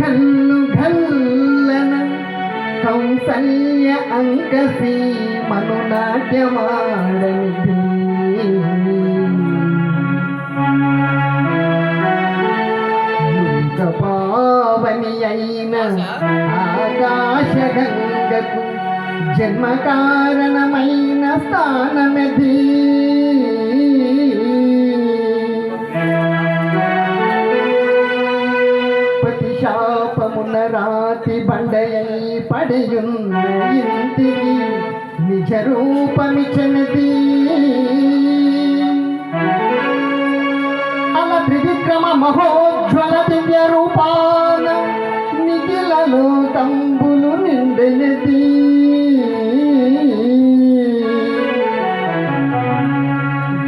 ఘల్లు ఘల్లన కౌసల్య అంకసి మనునాట్యమాడనిది పావని అయిన ఆకాశగంగకు జన్మ కారణమైన పతి శాపమున రాతి బండయై పడయున్న ఇంటిని నిజ రూపమిచనది అల త్రివిక్రమ మహోజ్వల దివ్య రూపాన నిఖిలలో తంబులు నిండినది.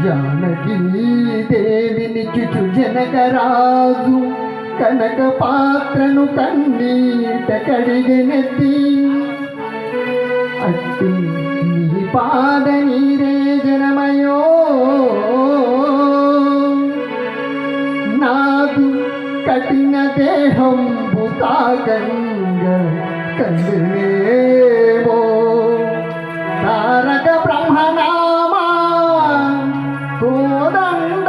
జానకీ దేవిని చుచు జనకరాజు కనక పాత్రను కన్నీట కడిగెనెత్తి అట్టి నీ పాద నీరే జనమయో. నాది కఠిన దేహం భూతాగంగ కందులేవో తారక బ్రహ్మనామా కోదండ